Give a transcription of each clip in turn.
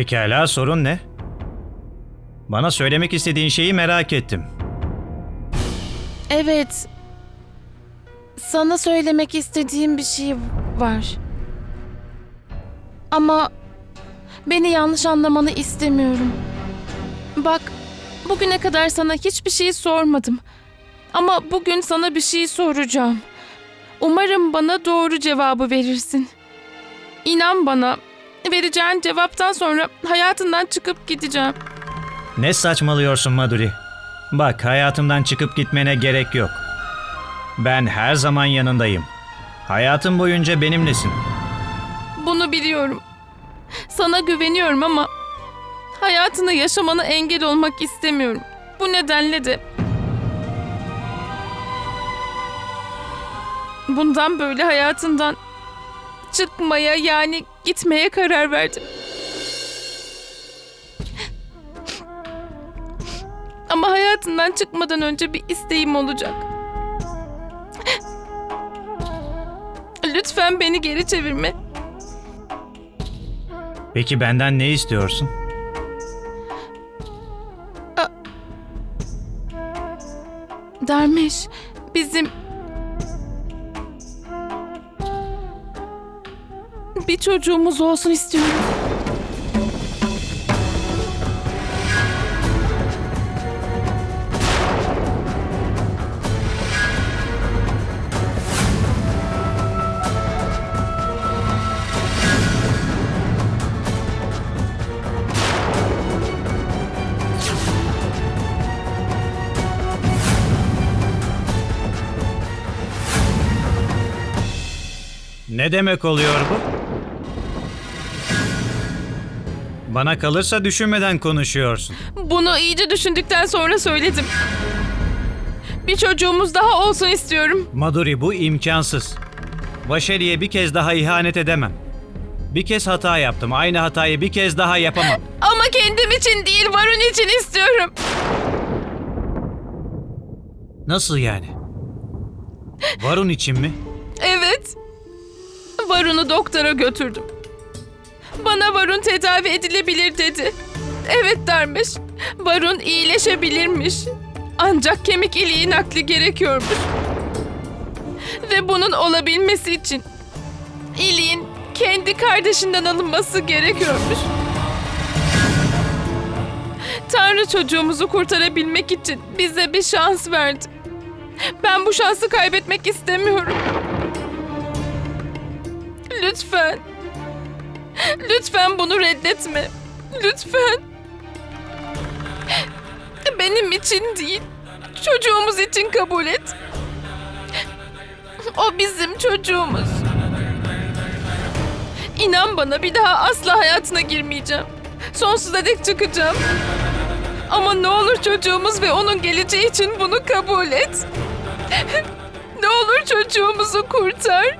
Pekala sorun ne? Bana söylemek istediğin şeyi merak ettim. Evet. Sana söylemek istediğim bir şey var. Ama beni yanlış anlamanı istemiyorum. Bak, bugüne kadar sana hiçbir şey sormadım. Ama bugün sana bir şey soracağım. Umarım bana doğru cevabı verirsin. İnan bana, vereceğin cevaptan sonra hayatından çıkıp gideceğim. Ne saçmalıyorsun Maduri? Bak hayatımdan çıkıp gitmene gerek yok. Ben her zaman yanındayım. Hayatım boyunca benimlesin. Bunu biliyorum. Sana güveniyorum ama hayatını yaşamana engel olmak istemiyorum. Bu nedenle de bundan böyle hayatından çıkmaya yani gitmeye karar verdim. Ama hayatından çıkmadan önce bir isteğim olacak. Lütfen beni geri çevirme. Peki benden ne istiyorsun? Dermeş, bizim bir çocuğumuz olsun istiyorum. Ne demek oluyor bu? Bana kalırsa düşünmeden konuşuyorsun. Bunu iyice düşündükten sonra söyledim. Bir çocuğumuz daha olsun istiyorum. Maduri bu imkansız. Vaşeri'ye bir kez daha ihanet edemem. Bir kez hata yaptım. Aynı hatayı bir kez daha yapamam. Ama kendim için değil, Varun için istiyorum. Nasıl yani? Varun için mi? Evet. Varun'u doktora götürdüm. Bana Varun tedavi edilebilir dedi. Evet dermiş. Varun iyileşebilirmiş. Ancak kemik iliği nakli gerekiyormuş. Ve bunun olabilmesi için iliğin kendi kardeşinden alınması gerekiyormuş. Tanrı çocuğumuzu kurtarabilmek için bize bir şans verdi. Ben bu şansı kaybetmek istemiyorum. Lütfen. Lütfen bunu reddetme. Lütfen. Benim için değil, çocuğumuz için kabul et. O bizim çocuğumuz. İnan bana bir daha asla hayatına girmeyeceğim. Sonsuza dek çıkacağım. Ama ne olur çocuğumuz ve onun geleceği için bunu kabul et. Ne olur çocuğumuzu kurtar.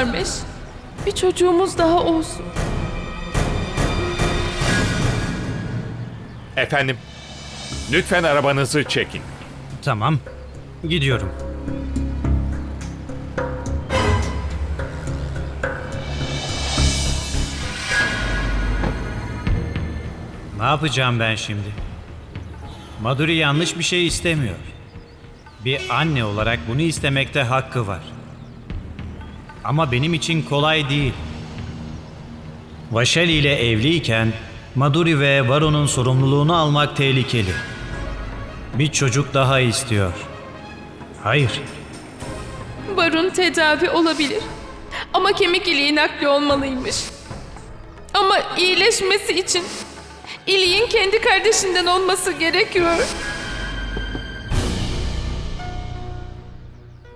Darmeş, bir çocuğumuz daha olsun. Efendim, lütfen arabanızı çekin. Tamam. Gidiyorum. Ne yapacağım ben şimdi? Maduri yanlış bir şey istemiyor. Bir anne olarak bunu istemekte hakkı var. Ama benim için kolay değil. Vaşeli ile evliyken Maduri ve Varo'nun sorumluluğunu almak tehlikeli. Bir çocuk daha istiyor. Hayır. Barun tedavi olabilir. Ama kemik iliği nakli olmalıymış. Ama iyileşmesi için iliğin kendi kardeşinden olması gerekiyor.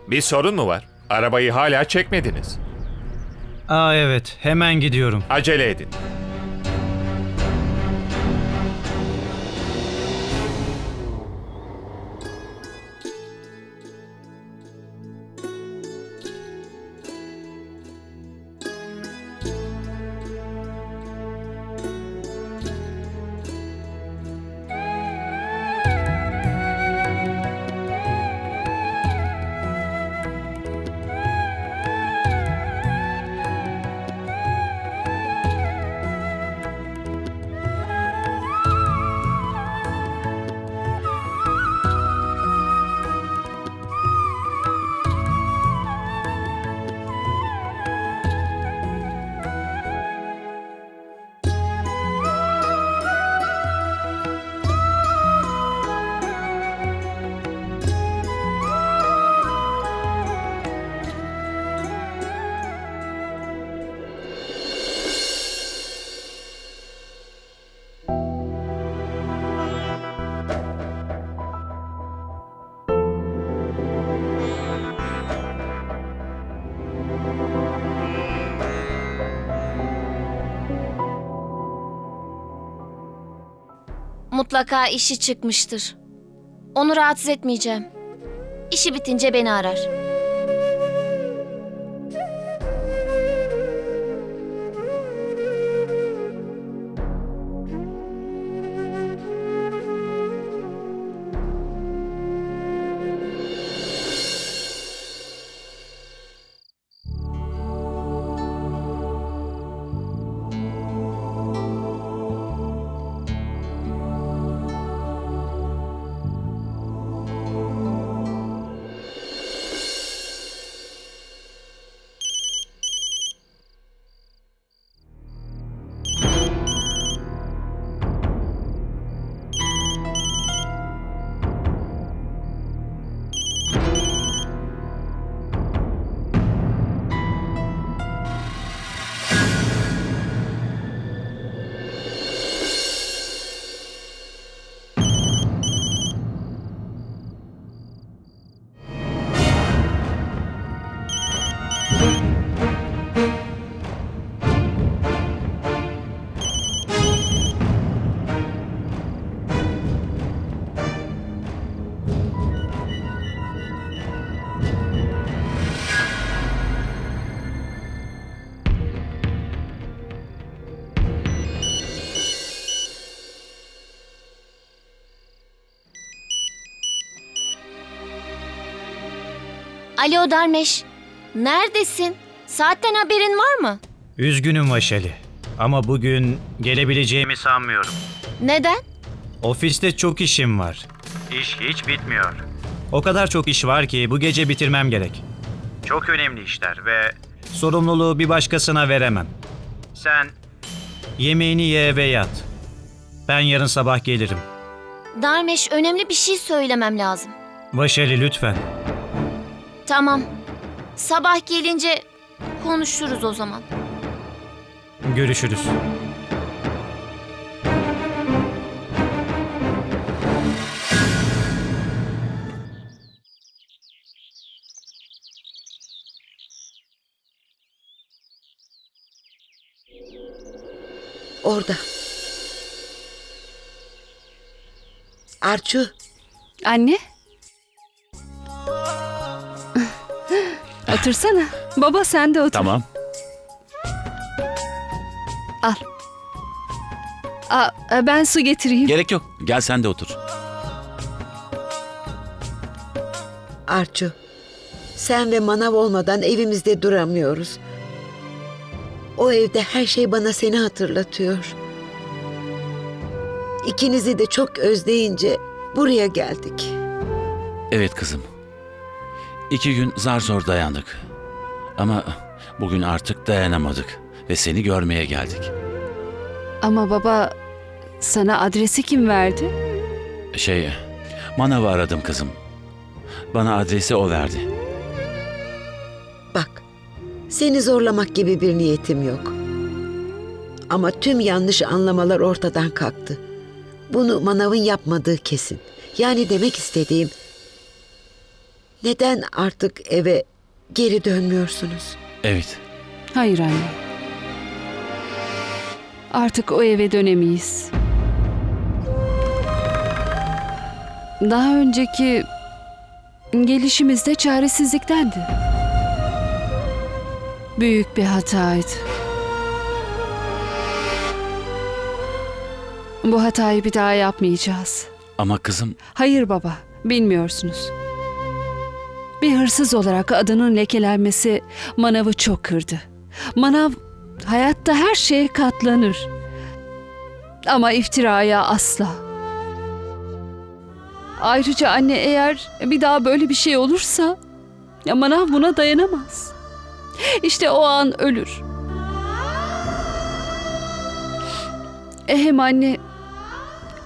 Bir sorun mu var? Arabayı hala çekmediniz. Aa evet, hemen gidiyorum. Acele edin. Mutlaka işi çıkmıştır. Onu rahatsız etmeyeceğim. İşi bitince beni arar. Alo Darmeş. Neredesin? Saatten haberin var mı? Üzgünüm Vaşali. Ama bugün gelebileceğimi sanmıyorum. Neden? Ofiste çok işim var. İş hiç bitmiyor. O kadar çok iş var ki bu gece bitirmem gerek. Çok önemli işler ve sorumluluğu bir başkasına veremem. Sen yemeğini ye ve yat. Ben yarın sabah gelirim. Darmeş önemli bir şey söylemem lazım. Vaşali lütfen. Tamam. Sabah gelince konuşuruz o zaman. Görüşürüz. Orada. Arçu, Anne. Otursana. Baba sen de otur. Tamam. Al. Aa, ben su getireyim. Gerek yok. Gel sen de otur. Arçu. Sen ve manav olmadan evimizde duramıyoruz. O evde her şey bana seni hatırlatıyor. İkinizi de çok özleyince buraya geldik. Evet kızım. İki gün zar zor dayandık. Ama bugün artık dayanamadık ve seni görmeye geldik. Ama baba sana adresi kim verdi? Şey, manavı aradım kızım. Bana adresi o verdi. Bak, seni zorlamak gibi bir niyetim yok. Ama tüm yanlış anlamalar ortadan kalktı. Bunu manavın yapmadığı kesin. Yani demek istediğim... Neden artık eve geri dönmüyorsunuz? Evet, Hayır anne. Artık o eve dönemeyiz. Daha önceki gelişimiz de çaresizliktendi. Büyük bir hataydı. Bu hatayı bir daha yapmayacağız. ama kızım Hayır baba, bilmiyorsunuz. Bir hırsız olarak adının lekelenmesi Manav'ı çok kırdı. Manav hayatta her şeye katlanır. Ama iftiraya asla. Ayrıca anne eğer bir daha böyle bir şey olursa ya Manav buna dayanamaz. İşte o an ölür. E Hem anne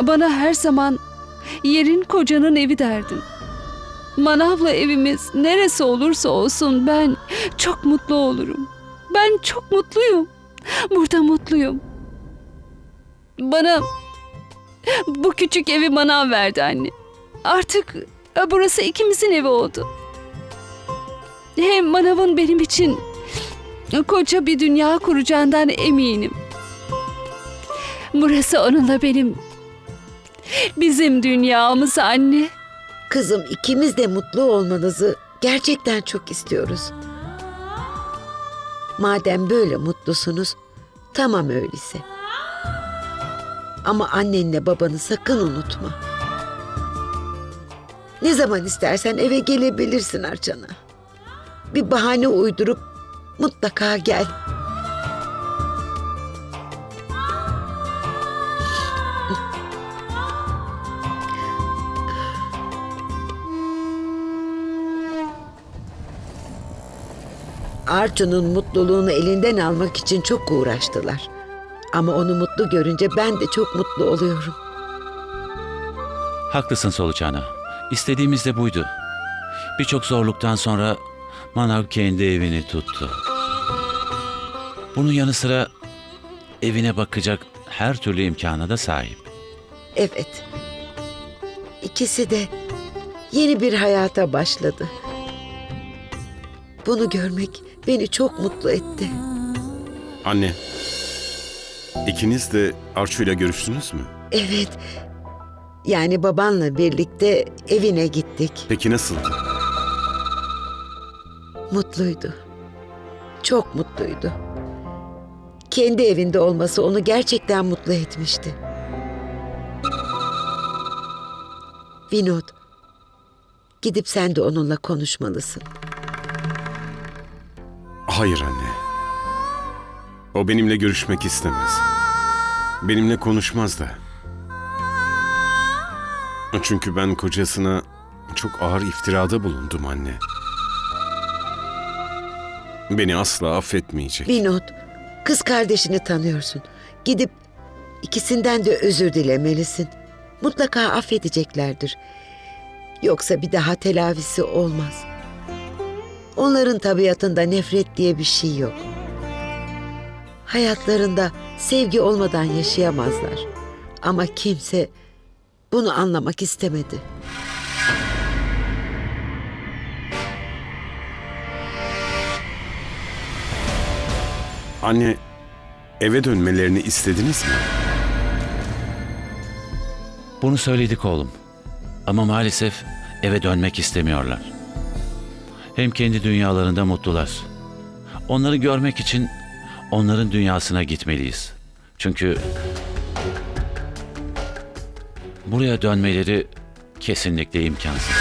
bana her zaman yerin kocanın evi derdin. Manavla evimiz neresi olursa olsun ben çok mutlu olurum. Ben çok mutluyum. Burada mutluyum. Bana bu küçük evi manav verdi anne. Artık burası ikimizin evi oldu. Hem manavın benim için koca bir dünya kuracağından eminim. Burası onunla benim Bizim dünyamız anne. Kızım ikimiz de mutlu olmanızı gerçekten çok istiyoruz. Madem böyle mutlusunuz, tamam öyleyse. Ama annenle babanı sakın unutma. Ne zaman istersen eve gelebilirsin Arçana. Bir bahane uydurup mutlaka gel. Arçu'nun mutluluğunu elinden almak için çok uğraştılar. Ama onu mutlu görünce ben de çok mutlu oluyorum. Haklısın Solucan'a. İstediğimiz de buydu. Birçok zorluktan sonra Manav kendi evini tuttu. Bunun yanı sıra evine bakacak her türlü imkana da sahip. Evet. İkisi de yeni bir hayata başladı. Bunu görmek beni çok mutlu etti. Anne, ikiniz de Arçu'yla görüştünüz mü? Evet. Yani babanla birlikte evine gittik. Peki nasıldı? Mutluydu. Çok mutluydu. Kendi evinde olması onu gerçekten mutlu etmişti. Vinod, gidip sen de onunla konuşmalısın. Hayır anne. O benimle görüşmek istemez. Benimle konuşmaz da. Çünkü ben kocasına çok ağır iftirada bulundum anne. Beni asla affetmeyecek. Vinod, kız kardeşini tanıyorsun. Gidip ikisinden de özür dilemelisin. Mutlaka affedeceklerdir. Yoksa bir daha telafisi olmaz. Onların tabiatında nefret diye bir şey yok. Hayatlarında sevgi olmadan yaşayamazlar. Ama kimse bunu anlamak istemedi. Anne, eve dönmelerini istediniz mi? Bunu söyledik oğlum. Ama maalesef eve dönmek istemiyorlar. Hem kendi dünyalarında mutlular. Onları görmek için onların dünyasına gitmeliyiz. Çünkü buraya dönmeleri kesinlikle imkansız.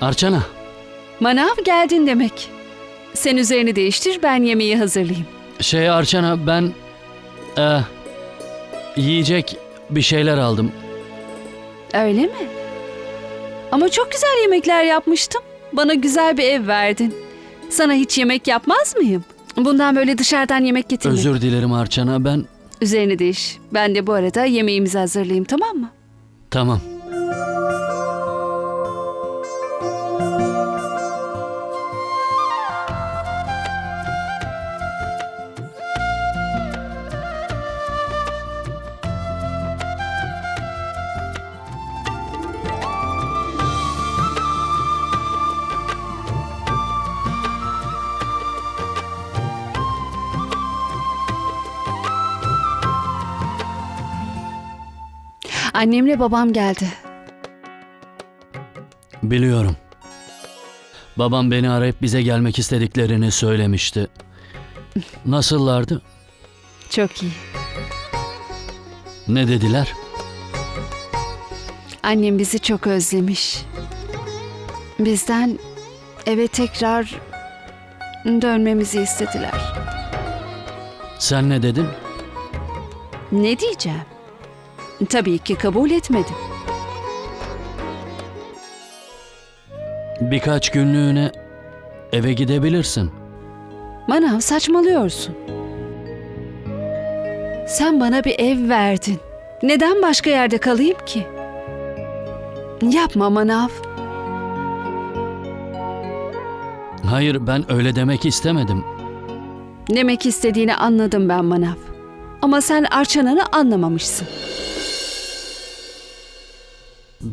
Arçana, Manav geldin demek. Sen üzerini değiştir ben yemeği hazırlayayım. şey Arçana ben e, yiyecek bir şeyler aldım. Öyle mi? Ama çok güzel yemekler yapmıştım. Bana güzel bir ev verdin. Sana hiç yemek yapmaz mıyım? Bundan böyle dışarıdan yemek getirme. Özür dilerim Arçana ben Üzerini değiş. Ben de bu arada yemeğimizi hazırlayayım tamam mı? tamam. Annemle babam geldi. Biliyorum. Babam beni arayıp bize gelmek istediklerini söylemişti. Nasıllardı? Çok iyi. Ne dediler? Annem bizi çok özlemiş. Bizden eve tekrar dönmemizi istediler. Sen ne dedin? Ne diyeceğim? Tabii ki kabul etmedim. Birkaç günlüğüne eve gidebilirsin. Manav saçmalıyorsun. Sen bana bir ev verdin. Neden başka yerde kalayım ki? Yapma Manav. Hayır ben öyle demek istemedim. Demek istediğini anladım ben Manav. Ama sen Arçana'nı anlamamışsın.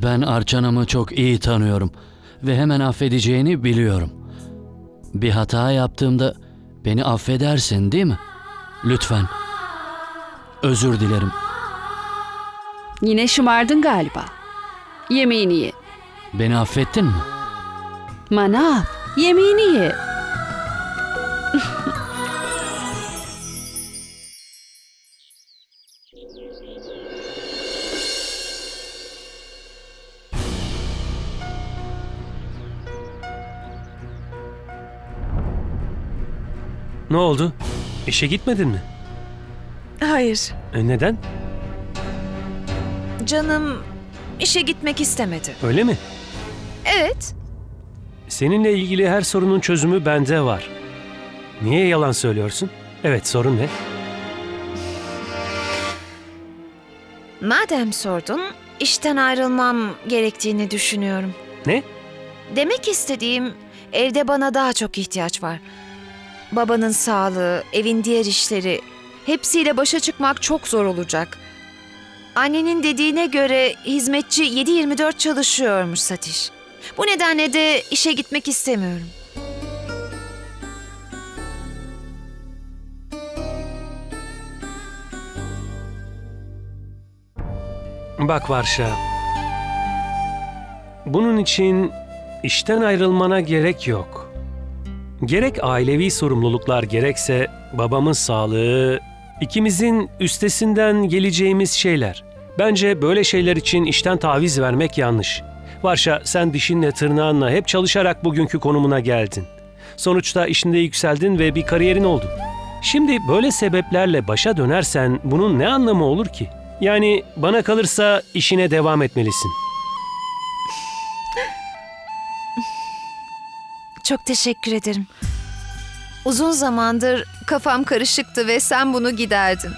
Ben Arçana'mı çok iyi tanıyorum ve hemen affedeceğini biliyorum. Bir hata yaptığımda beni affedersin değil mi? Lütfen. Özür dilerim. Yine şımardın galiba. Yemeğini ye. Beni affettin mi? Manav, yemeğini ye. Ne oldu? İşe gitmedin mi? Hayır, E, neden? canım işe gitmek istemedi. Öyle mi? Evet, Seninle ilgili her sorunun çözümü bende var. Niye yalan söylüyorsun? Evet, sorun ne? madem sordun, işten ayrılmam gerektiğini düşünüyorum. Ne? Demek istediğim, evde bana daha çok ihtiyaç var. Babanın sağlığı, evin diğer işleri, hepsiyle başa çıkmak çok zor olacak. Annenin dediğine göre hizmetçi 7-24 çalışıyormuş Satiş. Bu nedenle de işe gitmek istemiyorum. Bak Varşa. Bunun için işten ayrılmana gerek yok. Gerek ailevi sorumluluklar gerekse babamın sağlığı, ikimizin üstesinden geleceğimiz şeyler. Bence böyle şeyler için işten taviz vermek yanlış. Varşa sen dişinle tırnağınla hep çalışarak bugünkü konumuna geldin. Sonuçta işinde yükseldin ve bir kariyerin oldu. Şimdi böyle sebeplerle başa dönersen bunun ne anlamı olur ki? Yani bana kalırsa işine devam etmelisin. Çok teşekkür ederim. Uzun zamandır kafam karışıktı ve sen bunu giderdin.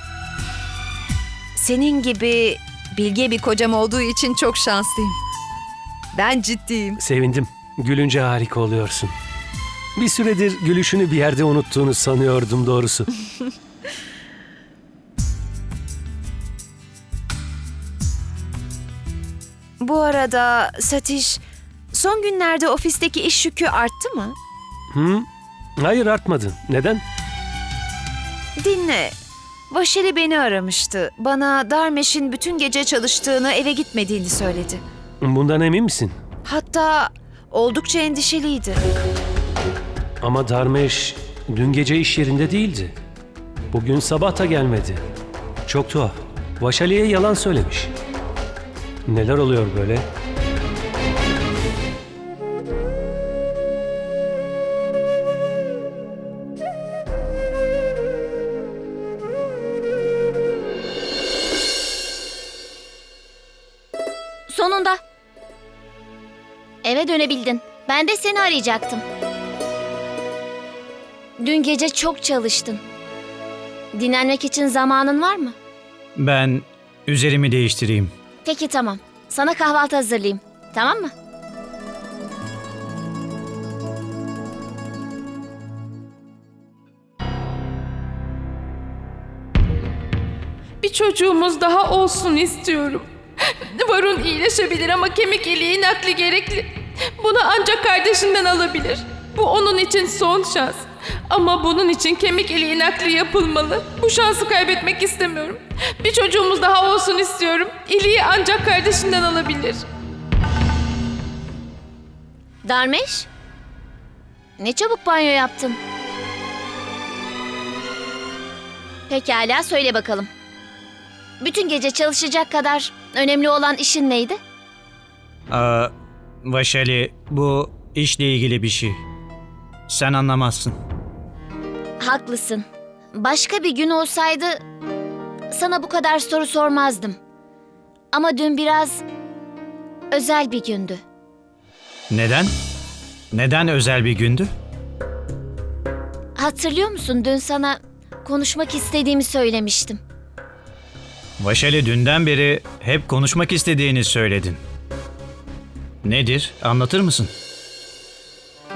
Senin gibi bilge bir kocam olduğu için çok şanslıyım. Ben ciddiyim. Sevindim. Gülünce harika oluyorsun. Bir süredir gülüşünü bir yerde unuttuğunu sanıyordum doğrusu. Bu arada Satiş, son günlerde ofisteki iş yükü arttı mı? Hı? Hayır artmadı. Neden? Dinle. Vaşeli beni aramıştı. Bana Darmeş'in bütün gece çalıştığını, eve gitmediğini söyledi. Bundan emin misin? Hatta oldukça endişeliydi. Ama Darmeş dün gece iş yerinde değildi. Bugün sabah da gelmedi. Çok tuhaf. Vaşali'ye yalan söylemiş. Neler oluyor böyle? Seni arayacaktım. Dün gece çok çalıştın. Dinlenmek için zamanın var mı? Ben üzerimi değiştireyim. Peki tamam. Sana kahvaltı hazırlayayım. Tamam mı? Bir çocuğumuz daha olsun istiyorum. Varun iyileşebilir ama kemik iliği nakli gerekli. Bunu ancak kardeşinden alabilir. Bu onun için son şans. Ama bunun için kemik iliği nakli yapılmalı. Bu şansı kaybetmek istemiyorum. Bir çocuğumuz daha olsun istiyorum. İliği ancak kardeşinden alabilir. Darmeş? Ne çabuk banyo yaptın. Pekala söyle bakalım. Bütün gece çalışacak kadar önemli olan işin neydi? Aa, Vaşali bu işle ilgili bir şey. Sen anlamazsın. Haklısın. Başka bir gün olsaydı sana bu kadar soru sormazdım. Ama dün biraz özel bir gündü. Neden? Neden özel bir gündü? Hatırlıyor musun dün sana konuşmak istediğimi söylemiştim. Vaşali dünden beri hep konuşmak istediğini söyledin. Nedir? Anlatır mısın?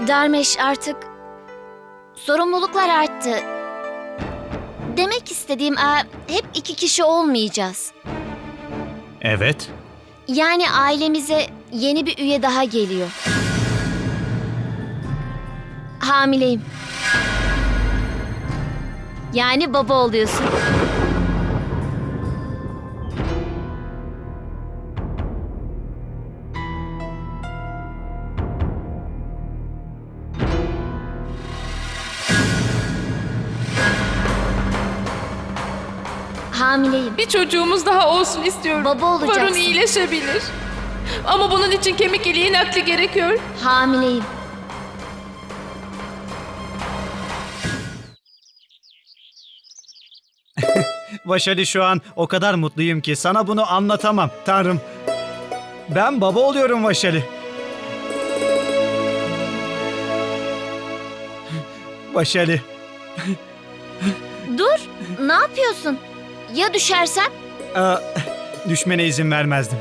Darmeş artık sorumluluklar arttı. Demek istediğim aa, hep iki kişi olmayacağız. Evet. Yani ailemize yeni bir üye daha geliyor. Hamileyim. Yani baba oluyorsun. Hamileyim. Bir çocuğumuz daha olsun istiyorum. Baba olacaksın. Varun iyileşebilir. Ama bunun için kemik iliği nakli gerekiyor. Hamileyim. Vaşali şu an o kadar mutluyum ki sana bunu anlatamam. Tanrım. Ben baba oluyorum Vaşali. Vaşali. Dur. Ne yapıyorsun? Ya düşersem? Aa, düşmene izin vermezdim.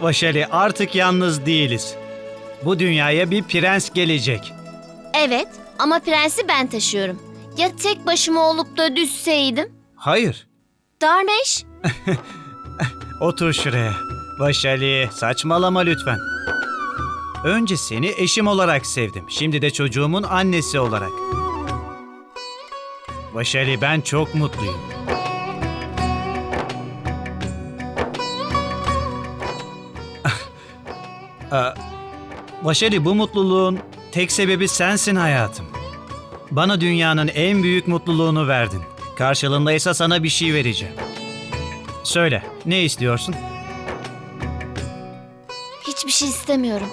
Vaşali artık yalnız değiliz. Bu dünyaya bir prens gelecek. Evet ama prensi ben taşıyorum. Ya tek başıma olup da düşseydim? Hayır. Darmeş. Otur şuraya. Vaşali saçmalama lütfen. Önce seni eşim olarak sevdim. Şimdi de çocuğumun annesi olarak. Vaşali ben çok mutluyum. Vaşali bu mutluluğun tek sebebi sensin hayatım. Bana dünyanın en büyük mutluluğunu verdin. Karşılığında ise sana bir şey vereceğim. Söyle, ne istiyorsun? Hiçbir şey istemiyorum.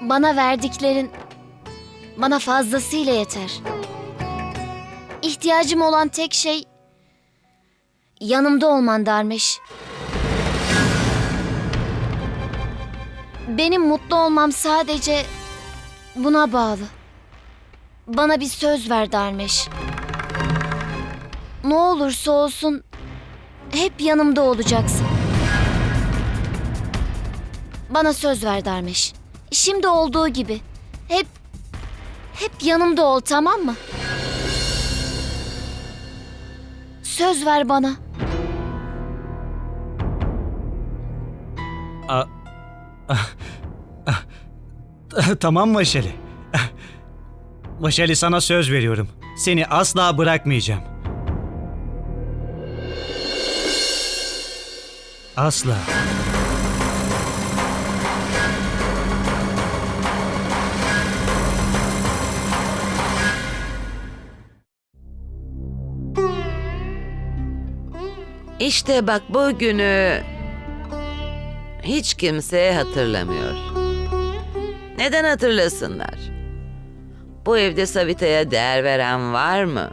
Bana verdiklerin bana fazlasıyla yeter. İhtiyacım olan tek şey yanımda olman Darmeş. Benim mutlu olmam sadece buna bağlı. Bana bir söz ver Darmeş. Ne olursa olsun hep yanımda olacaksın. Bana söz ver Darmeş. Şimdi olduğu gibi. Hep hep yanımda ol tamam mı? Söz ver bana. tamam Vaşali. Vaşali sana söz veriyorum. Seni asla bırakmayacağım. Asla. İşte bak bugünü hiç kimse hatırlamıyor. Neden hatırlasınlar? Bu evde Savita'ya değer veren var mı?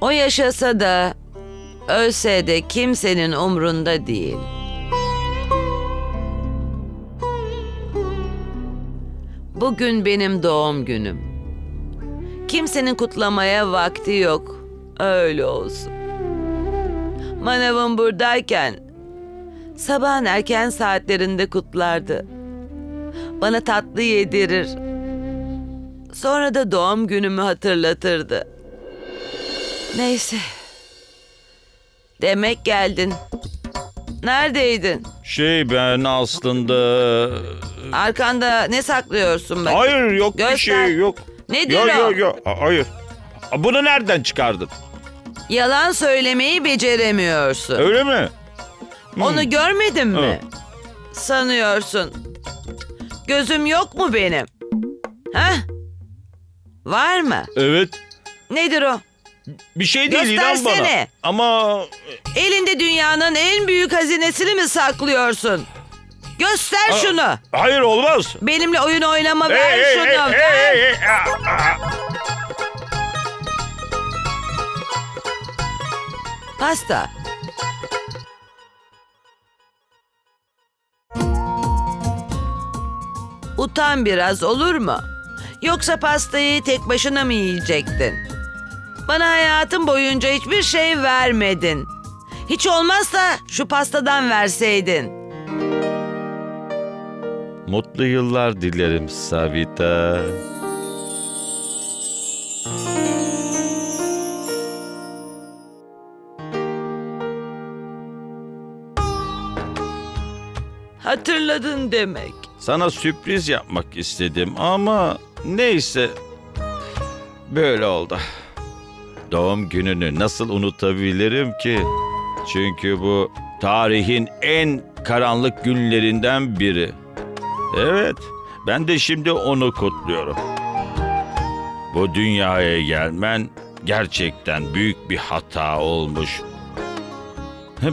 O yaşasa da ölse de kimsenin umrunda değil. Bugün benim doğum günüm. Kimsenin kutlamaya vakti yok. Öyle olsun. Manavım buradayken sabahın erken saatlerinde kutlardı. Bana tatlı yedirir. Sonra da doğum günümü hatırlatırdı. Neyse. Demek geldin. Neredeydin? Şey ben aslında... Arkanda ne saklıyorsun bak? Hayır yok bir Göster. şey yok. Nedir Yok o? yok yok Ha- hayır. Ha, Bunu nereden çıkardın? Yalan söylemeyi beceremiyorsun. Öyle mi? Hmm. Onu görmedin mi? Hı. Sanıyorsun. Gözüm yok mu benim? Heh? Var mı? Evet. Nedir o? Bir şey değil inan bana. Göstersene. Ama Elinde dünyanın en büyük hazinesini mi saklıyorsun? Göster Aa, şunu. hayır olmaz. Benimle oyun oynama ver Hey, hey, şunu. hey, ver. hey, hey, hey. Aa, aa. Pasta. Utan biraz olur mu? Yoksa pastayı tek başına mı yiyecektin? Bana hayatım boyunca hiçbir şey vermedin. Hiç olmazsa şu pastadan verseydin. Mutlu yıllar dilerim Savita. Hatırladın demek. Sana sürpriz yapmak istedim ama neyse. Böyle oldu. Doğum gününü nasıl unutabilirim ki? Çünkü bu tarihin en karanlık günlerinden biri. Evet, ben de şimdi onu kutluyorum. Bu dünyaya gelmen gerçekten büyük bir hata olmuş.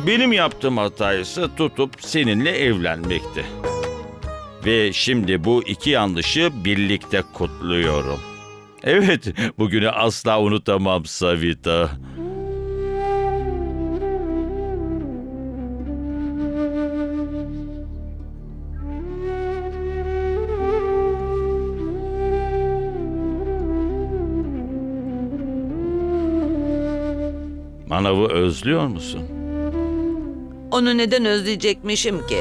Benim yaptığım hata ise tutup seninle evlenmekti. Ve şimdi bu iki yanlışı birlikte kutluyorum. Evet, bugünü asla unutamam Savita. Manav'ı özlüyor musun? Onu neden özleyecekmişim ki?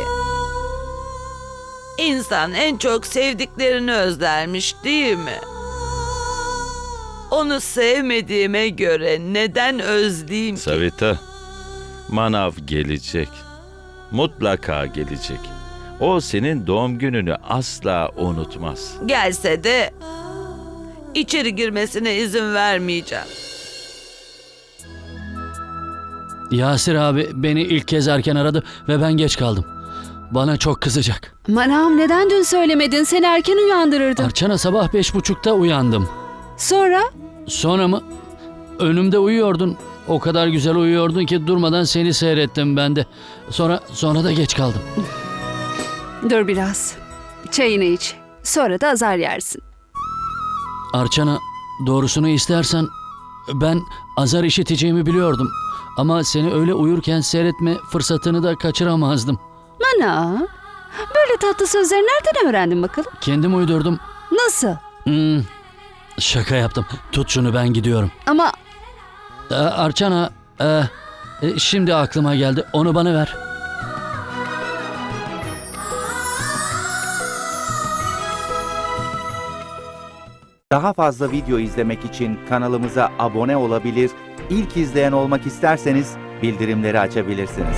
İnsan en çok sevdiklerini özlermiş değil mi? Onu sevmediğime göre neden özleyeyim ki? Savita, Manav gelecek. Mutlaka gelecek. O senin doğum gününü asla unutmaz. Gelse de içeri girmesine izin vermeyeceğim. Yasir abi beni ilk kez erken aradı ve ben geç kaldım. Bana çok kızacak. Manam neden dün söylemedin? Seni erken uyandırırdım. Arçana sabah beş buçukta uyandım. Sonra? Sonra mı? Önümde uyuyordun. O kadar güzel uyuyordun ki durmadan seni seyrettim ben de. Sonra sonra da geç kaldım. Dur biraz. Çayını iç. Sonra da azar yersin. Arçana doğrusunu istersen ben azar işiteceğimi biliyordum. Ama seni öyle uyurken seyretme fırsatını da kaçıramazdım. Mana, böyle tatlı sözleri nereden öğrendin bakalım? Kendim uydurdum. Nasıl? Hmm, şaka yaptım. Tut şunu ben gidiyorum. Ama Ee, Arçana, e, e, şimdi aklıma geldi. Onu bana ver. Daha fazla video izlemek için kanalımıza abone olabilir, ilk izleyen olmak isterseniz bildirimleri açabilirsiniz.